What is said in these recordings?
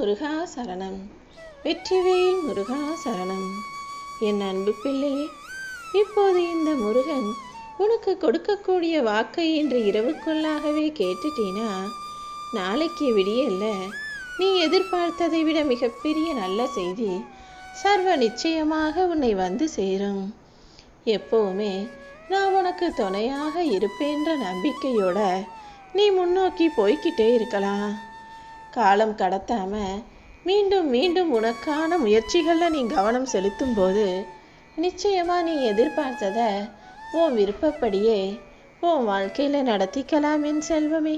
முருகா சரணம். வெற்றிவேல் முருகா சரணம். என் அன்பு பிள்ளையே இப்போது இந்த முருகன் உனக்கு கொடுக்கக்கூடிய வாக்கை இன்று இரவுக்குள்ளாகவே கேட்டுட்டீனா? நாளைக்கு விடியல்ல நீ எதிர்பார்த்ததை விட மிகப்பெரிய நல்ல செய்தி சர்வ நிச்சயமாக உன்னை வந்து சேரும். எப்போவுமே நான் உனக்கு துணையாக இருப்பேன்ற நம்பிக்கையோட நீ முன்னோக்கி போய்கிட்டே இருக்கலாம். காலம் கடத்தாம மீண்டும் மீண்டும் உனக்கான முயற்சிகளில் நீ கவனம் செலுத்தும் போது நிச்சயமா நீ எதிர்பார்த்தத உன் விருப்பப்படியே உன் வாழ்க்கையில நடத்திக்கலாம் என் செல்வமே.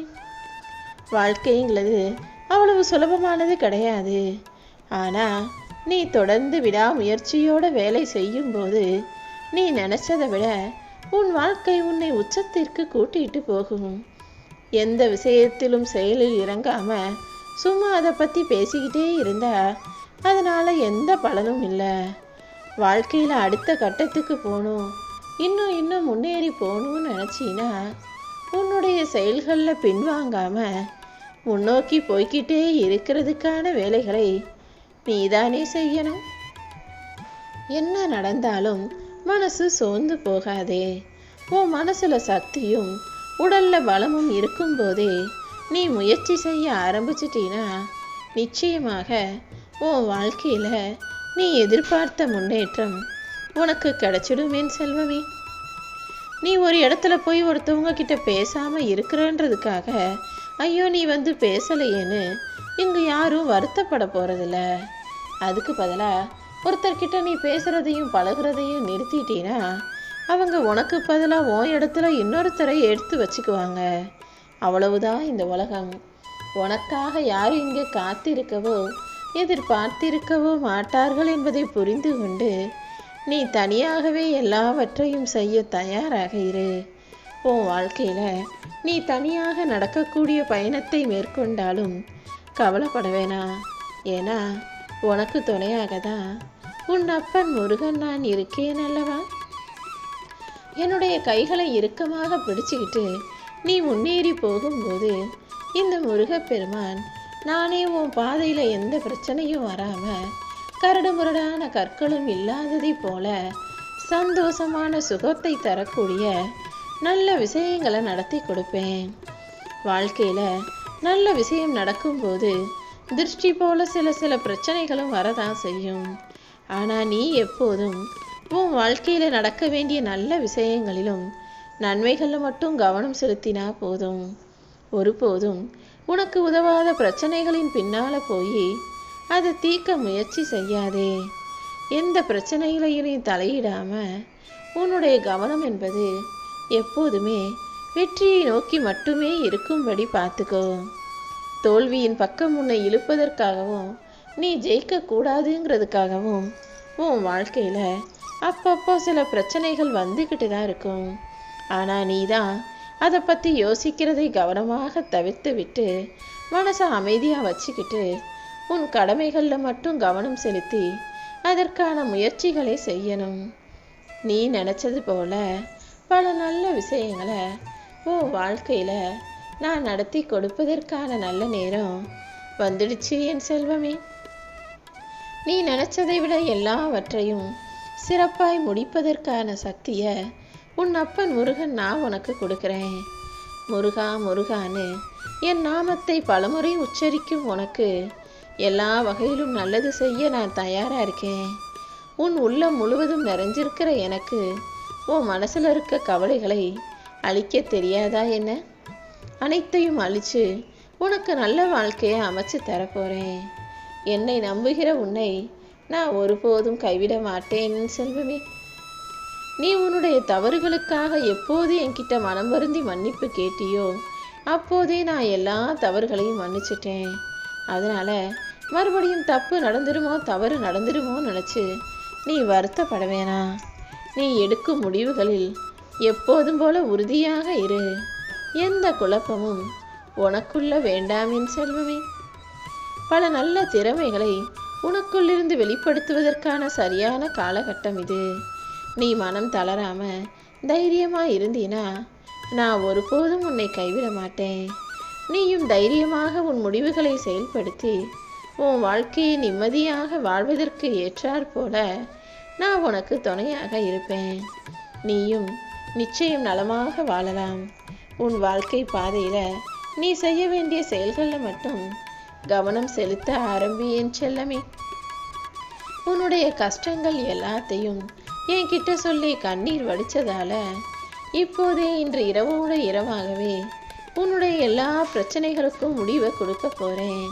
வாழ்க்கைங்கிறது அவ்வளவு சுலபமானது கிடையாது. ஆனா நீ தொடர்ந்து விடாமுயற்சியோட வேலை செய்யும்போது நீ நினைச்சதை விட உன் வாழ்க்கை உன்னை உச்சத்திற்கு கூட்டிட்டு போகும். எந்த விஷயத்திலும் செயலில் இறங்காமல் சும்மா அதை பற்றி பேசிக்கிட்டே இருந்தா. அதனால எந்த பலனும் இல்லை. வாழ்க்கையில் அடுத்த கட்டத்துக்கு போகணும் இன்னும் இன்னும் முன்னேறி போகணும்னு நினச்சின்னா உன்னுடைய செயல்களில் பின்வாங்காம முன்னோக்கி போய்கிட்டே இருக்கிறதுக்கான வேலைகளை நீதானே செய்யணும். என்ன நடந்தாலும் மனசு சோர்ந்து போகாதே. உன் மனசில் சக்தியும் உடல்ல பலமும் இருக்கும்போதே நீ முயற்சி செய்ய ஆரம்பிச்சிட்டீனா? நிச்சயமாக உன் வாழ்க்கையில் நீ எதிர்பார்த்த முன்னேற்றம் உனக்கு கிடைச்சிடும் செல்வமே. நீ ஒரு இடத்துல போய் ஒருத்தவங்க கிட்ட பேசாமல் இருக்கிறன்றதுக்காக ஐயோ நீ வந்து பேசலையேன்னு இங்கே யாரும் வருத்தப்பட போகிறதில்ல அதுக்கு பதிலாக ஒருத்தர்கிட்ட நீ பேசுகிறதையும் பழகுறதையும் நிறுத்திட்டீன்னா அவங்க உனக்கு பதிலாக உன் இடத்துல இன்னொருத்தரை எடுத்து வச்சுக்குவாங்க. அவ்வளவுதான் இந்த உலகம். உனக்காக யார் இங்கே காத்திருக்கவோ எதிர்பார்த்திருக்கவோ மாட்டார்கள் என்பதை புரிந்து கொண்டு நீ தனியாகவே எல்லாவற்றையும் செய்ய தயாராக இரு. உன் வாழ்க்கையில் நீ தனியாக நடக்கக்கூடிய பயணத்தை மேற்கொண்டாலும் கவலைப்பட வேணாம் ஏன்னா உனக்கு துணையாக தான் உன் அப்பன் முருகன் நான் இருக்கேன் அல்லவா? என்னுடைய கைகளை இறுக்கமாக பிடிச்சுக்கிட்டு நீ முன்னேறி போகும்போது இந்த முருகப்பெருமான் நானே உன் பாதையில் எந்த பிரச்சனையும் வராமல் கரடுமுரடான கற்களும் இல்லாததை போல சந்தோஷமான சுகத்தை தரக்கூடிய நல்ல விஷயங்களை நடத்தி கொடுப்பேன். வாழ்க்கையில் நல்ல விஷயம் நடக்கும்போது திருஷ்டி போல சில சில பிரச்சனைகளும் வரதான் செய்யும். ஆனால் நீ எப்போதும் உன் வாழ்க்கையில் நடக்க வேண்டிய நல்ல விஷயங்களிலும் நன்மைகளில் மட்டும் கவனம் செலுத்தினா போதும். ஒருபோதும் உனக்கு உதவாத பிரச்சனைகளின் பின்னால போய் அதை தீர்க்க முயற்சி செய்யாதே. எந்த பிரச்சனைகளையும் தலையிடாமல் தலையிடாம உன்னுடைய கவனம் என்பது எப்போதுமே வெற்றியை நோக்கி மட்டுமே இருக்கும்படி பார்த்துக்கோ. தோல்வியின் பக்கம் உன்னை இழுப்பதற்காகவும் நீ ஜெயிக்க கூடாதுங்கிறதுக்காகவும் உன் வாழ்க்கையில் அப்பப்போ சில பிரச்சனைகள் வந்துக்கிட்டு தான் இருக்கும். ஆனால் நீ தான் அதை பற்றி யோசிக்கிறதை கவனமாக தவிர்த்து விட்டு மனசை அமைதியாக வச்சுக்கிட்டு உன் கடமைகளில் மட்டும் கவனம் செலுத்தி அதற்கான முயற்சிகளை செய்யணும். நீ நினச்சது போல பல நல்ல விஷயங்களை உன் வாழ்க்கையில் நான் நடத்தி கொடுப்பதற்கான நல்ல நேரம் வந்துடுச்சு என் செல்வமே. நீ நினச்சதை விட எல்லாவற்றையும் சிறப்பாய் முடிப்பதற்கான சக்தியை உன் அப்பன் முருகன் நான் உனக்கு கொடுக்குறேன். முருகா முருகான்னு என் நாமத்தை பலமுறை உச்சரிக்கும் உனக்கு. எல்லா வகையிலும் நல்லது செய்ய நான் தயாராக இருக்கேன். உன் உள்ளம் முழுவதும் நிறைஞ்சிருக்கிற எனக்கு உன் மனசில் இருக்க கவலைகளை அழிக்க தெரியாதா என்ன? அனைத்தையும் அழிச்சு உனக்கு நல்ல வாழ்க்கையை அமைச்சு தரப்போகிறேன் என்னை நம்புகிற உன்னை நான் ஒருபோதும் கைவிட மாட்டேன் செல்வமே. நீ உன்னுடைய தவறுகளுக்காக எப்போது என்கிட்ட மனம் வருந்தி மன்னிப்பு கேட்டியோ அப்போதே நான் எல்லா தவறுகளையும் மன்னிச்சிட்டேன். அதனால மறுபடியும் தப்பு நடந்துருமோ தவறு நடந்துருமோன்னு நினச்சி நீ வருத்தப்பட வேணாம் நீ எடுக்கும் முடிவுகளில் எப்போதும் போல உறுதியாக இரு. எந்த குழப்பமும் உனக்குள்ள வேண்டாமின் செல்வமே. பல நல்ல திறமைகளை உனக்குள்ளிருந்து வெளிப்படுத்துவதற்கான சரியான காலகட்டம் இது. நீ மனம் தளராம தைரியமா இருந்தீனா நான் ஒருபோதும் உன்னை கைவிட மாட்டேன். நீயும் தைரியமாக உன் முடிவுகளை செயல்படுத்தி உன் வாழ்க்கையை நிம்மதியாக வாழ்வதற்கு ஏற்றாற் போல நான் உனக்கு துணையாக இருப்பேன். நீயும் நிச்சயம் நலமாக வாழலாம். உன் வாழ்க்கை பாதையில் நீ செய்ய வேண்டிய செயல்களில் மட்டும் கவனம் செலுத்த ஆரம்பி என் செல்லமே. உன்னுடைய கஷ்டங்கள் எல்லாத்தையும் என்கிட்ட சொல்லி கண்ணீர் வடிச்சதால இப்போதே இன்று இரவோட இரவாகவே உன்னுடைய எல்லா பிரச்சனைகளுக்கும் முடிவை கொடுக்க போகிறேன்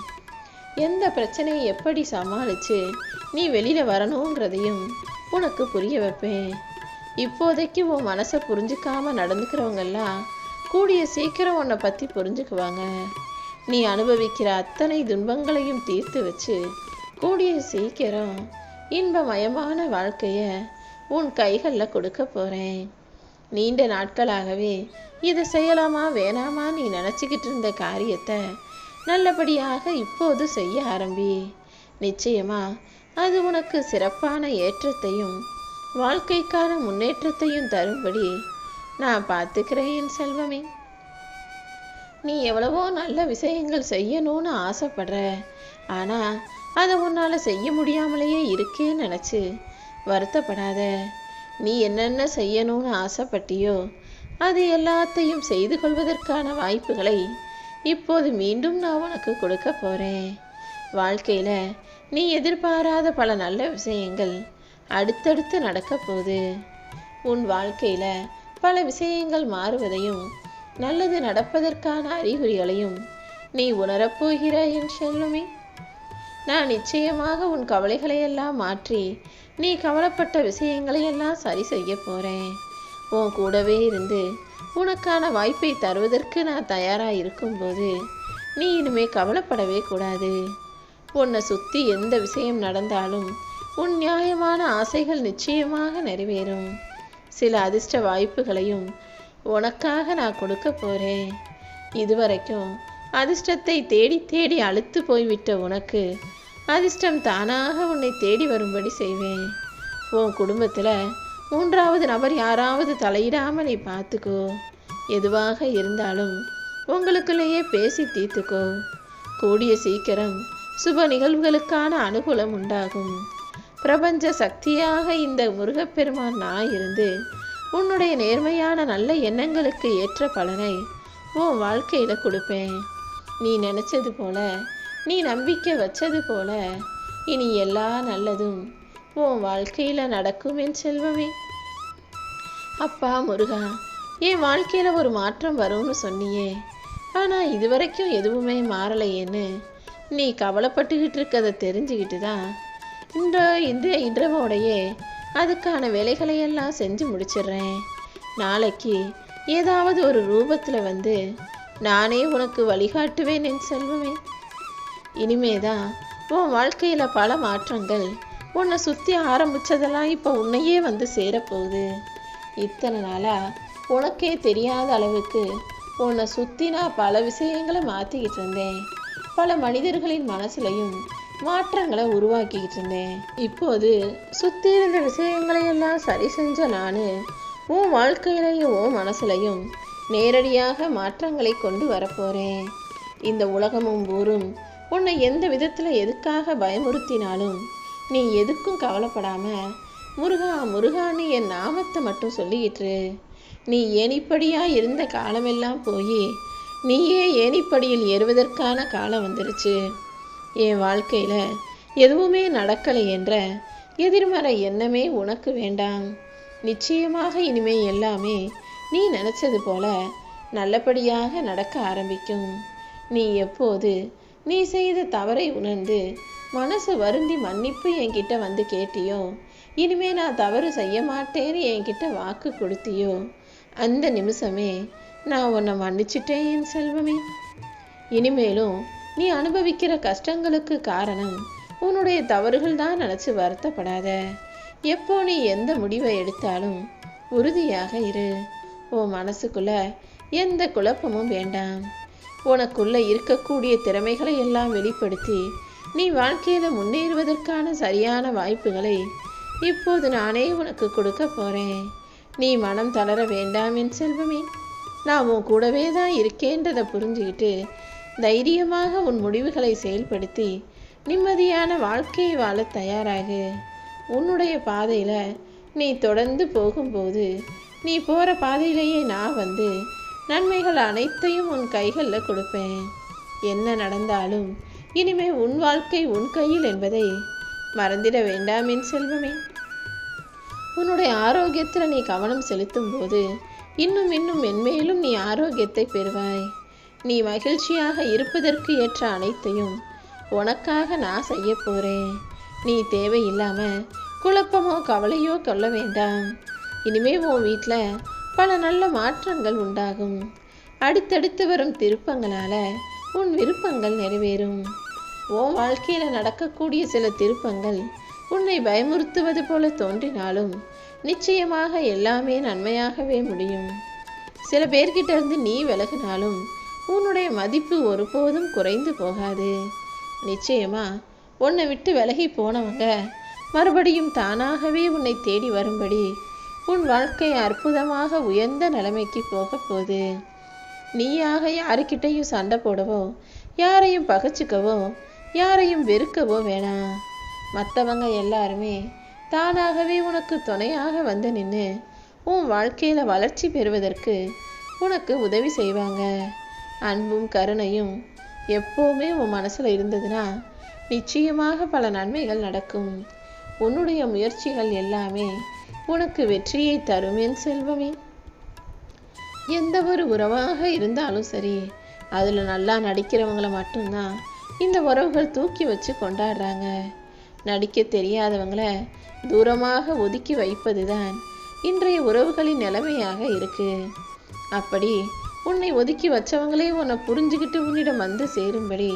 எந்த பிரச்சனையை எப்படி சமாளித்து நீ வெளியில் வரணுங்கிறதையும் உனக்கு புரிய வைப்பேன். இப்போதைக்கு உன் மனசை புரிஞ்சுக்காமல் நடந்துக்கிறவங்கெல்லாம் கூடிய சீக்கிரம் உன்னை பற்றி புரிஞ்சுக்குவாங்க. நீ அனுபவிக்கிற அத்தனை துன்பங்களையும் தீர்த்து வச்சு கூடிய சீக்கிரம் இன்பமயமான வாழ்க்கையை உன் கைகளில் கொடுக்க போகிறேன் நீண்ட நாட்களாகவே இதை செய்யலாமா வேணாமா நீ நினச்சிக்கிட்டு இருந்த காரியத்தை நல்லபடியாக இப்போது செய்ய ஆரம்பி. நிச்சயமா அது உனக்கு சிறப்பான ஏற்றத்தையும் வாழ்க்கைக்கான முன்னேற்றத்தையும் தரும்படி நான் பார்த்துக்கிறேன் என் செல்வமே. நீ எவ்வளவோ நல்ல விஷயங்கள் செய்யணும்னு ஆசைப்படுற. ஆனால் அதை உன்னால் செய்ய முடியாமலேயே இருக்கேன்னு நினச்சி வருத்தப்படாத. நீ என்னென்ன செய்யணும்னு ஆசைப்பட்டியோ அது எல்லாத்தையும் செய்து கொள்வதற்கான வாய்ப்புகளை இப்போது மீண்டும் நான் உனக்கு கொடுக்க போகிறேன் வாழ்க்கையில் நீ எதிர்பாராத பல நல்ல விஷயங்கள் அடுத்தடுத்து நடக்க போகுது. உன் வாழ்க்கையில் பல விஷயங்கள் மாறுவதையும் நல்லது நடப்பதற்கான அறிகுறிகளையும் நீ உணரப்போகிறாய் என் செல்லுமே நான் நிச்சயமாக உன் கவலைகளையெல்லாம் மாற்றி நீ கவலைப்பட்ட விஷயங்களையெல்லாம் சரி செய்ய போகிறேன் உன் கூடவே இருந்து உனக்கான வாய்ப்பை தருவதற்கு நான் தயாராக இருக்கும்போது நீ இனிமே கவலைப்படவே கூடாது. உன்னை சுற்றி எந்த விஷயம் நடந்தாலும் உன் நியாயமான ஆசைகள் நிச்சயமாக நிறைவேறும். சில அதிர்ஷ்ட வாய்ப்புகளையும் உனக்காக நான் கொடுக்க போகிறேன் இதுவரைக்கும் அதிர்ஷ்டத்தை தேடி தேடி அழுத்து போய்விட்ட உனக்கு. அதிர்ஷ்டம் தானாக உன்னை தேடி வரும்படி செய்வேன். உன் குடும்பத்தில் மூன்றாவது நபர் யாராவது தலையிடாமல் நீ பார்த்துக்கோ. எதுவாக இருந்தாலும் உங்களுக்குள்ளேயே பேசி தீர்த்துக்கோ. கூடிய சீக்கிரம் சுப நிகழ்வுகளுக்கான அனுகூலம் உண்டாகும். பிரபஞ்ச சக்தியாக இந்த முருகப்பெருமான் நான் இருந்து உன்னுடைய நேர்மையான நல்ல எண்ணங்களுக்கு ஏற்ற பலனை உன் வாழ்க்கையில் கொடுப்பேன். நீ நினச்சது போல நீ நம்பிக்கை வச்சது போல இனி எல்லா நல்லதும் உன் வாழ்க்கையில நடக்கும் என் செல்வமே. அப்பா முருகா என் வாழ்க்கையில ஒரு மாற்றம் வரும்னு சொன்னியே. ஆனா இதுவரைக்கும் எதுவுமே மாறலையேன்னு நீ கவலைப்பட்டுக்கிட்டு இருக்கதை தெரிஞ்சுக்கிட்டு தான் இந்த இந்த இன்றவோடையே அதுக்கான வேலைகளை எல்லாம் செஞ்சு முடிச்சிடுறேன். நாளைக்கு ஏதாவது ஒரு ரூபத்தில் வந்து நானே உனக்கு வழிகாட்டுவேன் என் செல்வமே. இனிமேதான் உன் வாழ்க்கையில் பல மாற்றங்கள் உன்னை சுற்றி ஆரம்பித்ததெல்லாம் இப்போ உன்னையே வந்து சேரப்போகுது. இத்தனை நாளாக உனக்கே தெரியாத அளவுக்கு உன்னை சுற்றி நான் பல விஷயங்களை மாற்றிக்கிட்டு இருந்தேன். பல மனிதர்களின் மனசுலையும் மாற்றங்களை உருவாக்கிக்கிட்டு இருந்தேன். இப்போது சுற்றி இருந்த விஷயங்களையெல்லாம் சரி செஞ்ச நான் உன் வாழ்க்கையிலையும் உன் மனசுலையும் நேரடியாக மாற்றங்களை கொண்டு வரப்போறேன். இந்த உலகமும் ஊரும் உன்னை எந்த விதத்தில் எதுக்காக பயமுறுத்தினாலும் நீ எதுக்கும் கவலைப்படாம முருகா முருகான்னு என் நாமத்தை மட்டும் சொல்லிக்கிட்டு நீ ஏனிப்படியாக இருந்த காலமெல்லாம் போய் நீயே ஏனிப்படியில் ஏறுவதற்கான காலம் வந்துருச்சு. என் வாழ்க்கையில் எதுவுமே நடக்கலை என்ற எதிர்மறை எண்ணமே உனக்கு வேண்டாம். நிச்சயமாக இனிமே எல்லாமே நீ நினச்சது போல நல்லபடியாக நடக்க ஆரம்பிக்கும். நீ எப்போது நீ செய்த தவறை உணர்ந்து மனசு வருந்தி மன்னிப்பு என்கிட்ட வந்து கேட்டியோ? இனிமே நான் தவறு செய்ய மாட்டேன்னு என்கிட்ட வாக்கு கொடுத்தியோ? அந்த நிமிஷமே நான் உன்னை மன்னிச்சிட்டேன் என் செல்வமே. இனிமேலும் நீ அனுபவிக்கிற கஷ்டங்களுக்கு காரணம் உன்னுடைய தவறுகள் தான் நினச்சி வருத்தப்படாத. எப்போ நீ எந்த முடிவை எடுத்தாலும் உறுதியாக இரு. உன் மனசுக்குள்ள எந்த குழப்பமும் வேண்டாம். உனக்குள்ள இருக்கக்கூடிய திறமைகளை எல்லாம் வெளிப்படுத்தி நீ வாழ்க்கையில முன்னேறுவதற்கான சரியான வாய்ப்புகளை இப்போது நானே உனக்கு கொடுக்க போறேன். நீ மனம் தளர வேண்டாம் என் செல்வமே. நான் உன் கூடவே தான் இருக்கேன்றதை புரிஞ்சுக்கிட்டு தைரியமாக உன் முடிவுகளை செயல்படுத்தி நிம்மதியான வாழ்க்கையை வாழ தயாராகு. உன்னுடைய பாதையில நீ தொடர்ந்து போகும்போது நீ போகிற பாதையிலேயே நான் வந்து நன்மைகள் அனைத்தையும் உன் கைகளில் கொடுப்பேன். என்ன நடந்தாலும் இனிமே உன் வாழ்க்கை உன் கையில் என்பதை மறந்திட வேண்டாம் என் செல்வமே. உன்னுடைய ஆரோக்கியத்தில் நீ கவனம் செலுத்தும் போது இன்னும் இன்னும் மென்மேலும் நீ ஆரோக்கியத்தை பெறுவாய். நீ மகிழ்ச்சியாக இருப்பதற்கு ஏற்ற அனைத்தையும் உனக்காக நான் செய்ய போகிறேன் நீ தேவையில்லாமல் குழப்பமோ கவலையோ கொள்ள வேண்டாம். இனிமே உன் வீட்டில் பல நல்ல மாற்றங்கள் உண்டாகும். அடுத்தடுத்து வரும் திருப்பங்களால் உன் விருப்பங்கள் நிறைவேறும். உன் வாழ்க்கையில் நடக்கக்கூடிய சில திருப்பங்கள் உன்னை பயமுறுத்துவது போல தோன்றினாலும் நிச்சயமாக எல்லாமே நன்மையாகவே முடியும். சில பேர்கிட்ட இருந்து நீ விலகினாலும் உன்னுடைய மதிப்பு ஒருபோதும் குறைந்து போகாது. நிச்சயமா உன்னை விட்டு விலகி போனவங்க மறுபடியும் தானாகவே உன்னை தேடி வரும்படி உன் வாழ்க்கை அற்புதமாக உயர்ந்த நிலைமைக்கு போக போகுது நீயாக யாருக்கிட்டையும் சண்டை போடவோ யாரையும் பகைச்சிக்கவோ யாரையும் வெறுக்கவோ வேணாம் மற்றவங்க எல்லாருமே தானாகவே உனக்கு துணையாக வந்து நின்று உன் வாழ்க்கையில் வளர்ச்சி பெறுவதற்கு உனக்கு உதவி செய்வாங்க. அன்பும் கருணையும் எப்போவுமே உன் மனசில் இருந்ததுன்னா நிச்சயமாக பல நன்மைகள் நடக்கும். உன்னுடைய முயற்சிகள் எல்லாமே உனக்கு வெற்றியை தரும் என் செல்வமே. எந்த ஒரு உறவாக இருந்தாலும் சரி அதில் நல்லா நடிக்கிறவங்களை மட்டும்தான் இந்த உறவுகள் தூக்கி வச்சு கொண்டாடுறாங்க. நடிக்க தெரியாதவங்கள தூரமாக ஒதுக்கி வைப்பது தான் இன்றைய உறவுகளின் நிலைமையாக இருக்கு. அப்படி உன்னை ஒதுக்கி வச்சவங்களே உன்னை புரிஞ்சுக்கிட்டு உன்னிடம் வந்து சேரும்படி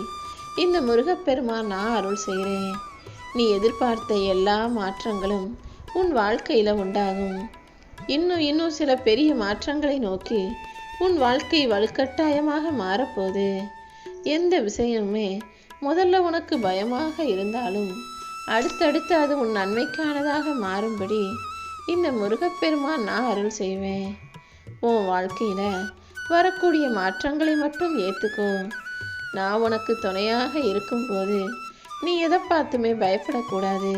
இந்த முருகப்பெருமான் நான் அருள் செய்கிறேன் நீ எதிர்பார்த்த எல்லா மாற்றங்களும் உன் வாழ்க்கையில் உண்டாகும். இன்னும் இன்னும் சில பெரிய மாற்றங்களை நோக்கி உன் வாழ்க்கை வலுக்கட்டாயமாக மாறப்போகுது. எந்த விஷயமுமே முதல்ல உனக்கு பயமாக இருந்தாலும் அடுத்தடுத்து அது உன் நன்மைக்கானதாக மாறும்படி இந்த முருகப்பெருமான் நான் அருள் செய்வேன். உன் வாழ்க்கையில் வரக்கூடிய மாற்றங்களை மட்டும் ஏற்றுக்கோ நான் உனக்கு துணையாக இருக்கும்போது நீ எதை பார்த்துமே பயப்படக்கூடாது.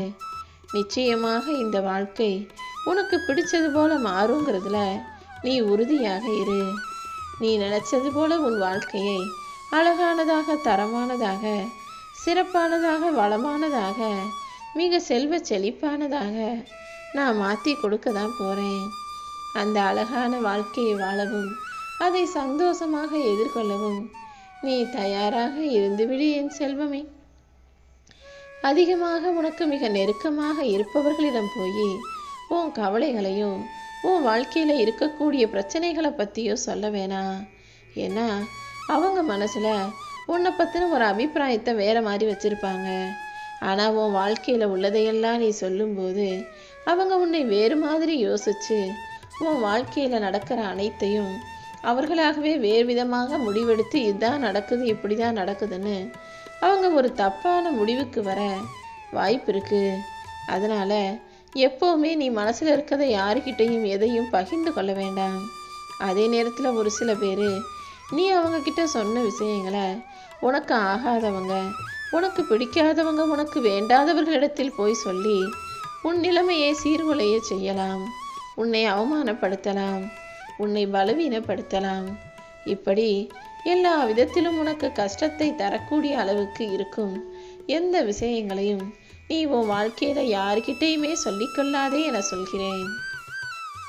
நிச்சயமாக இந்த வாழ்க்கை உனக்கு பிடிச்சது போல மாறுங்கிறதுல நீ உறுதியாக இரு. நீ நினைச்சது போல உன் வாழ்க்கையை அழகானதாக தரமானதாக சிறப்பானதாக வளமானதாக மிக செல்வ செழிப்பானதாக நான் மாற்றி கொடுக்க தான் போகிறேன் அந்த அழகான வாழ்க்கையை வாழவும் அதை சந்தோஷமாக எதிர்கொள்ளவும் நீ தயாராக இருந்துவிடு என் செல்வமே. அதிகமாக உனக்கு மிக நெருக்கமாக இருப்பவர்களிடம் போய் உன் கவலைகளையும் உன் வாழ்க்கையில் இருக்கக்கூடிய பிரச்சனைகளை பற்றியும் சொல்ல வேணாம் ஏன்னா அவங்க மனசில் உன்னை பற்றின ஒரு அபிப்பிராயத்தை வேறு மாதிரி வச்சுருப்பாங்க. ஆனால் உன் வாழ்க்கையில் உள்ளதையெல்லாம் நீ சொல்லும்போது அவங்க உன்னை வேறு மாதிரி யோசித்து உன் வாழ்க்கையில் நடக்கிற அனைத்தையும் அவர்களாகவே வேறு விதமாக முடிவெடுத்து இதுதான் நடக்குது இப்படி தான் நடக்குதுன்னு அவங்க ஒரு தப்பான முடிவுக்கு வர வாய்ப்பு இருக்கு. அதனால எப்போவுமே நீ மனசில் இருக்கிறதை யாருக்கிட்டையும் எதையும் பகிர்ந்து கொள்ள வேண்டாம். அதே நேரத்தில் ஒரு சில பேர் நீ அவங்க கிட்ட சொன்ன விஷயங்களை உனக்கு ஆகாதவங்க உனக்கு பிடிக்காதவங்க உனக்கு வேண்டாதவர்களிடத்தில் போய் சொல்லி உன் நிலைமையை சீர்குலைய செய்யலாம். உன்னை அவமானப்படுத்தலாம். உன்னை பலவீனப்படுத்தலாம். இப்படி எல்லா விதத்திலும் உனக்கு கஷ்டத்தை தரக்கூடிய அளவுக்கு இருக்கும். எந்த விஷயங்களையும் நீ உன் வாழ்க்கையில யாருக்கிட்டையுமே சொல்லிக்கொள்ளாதே என சொல்கிறேன்.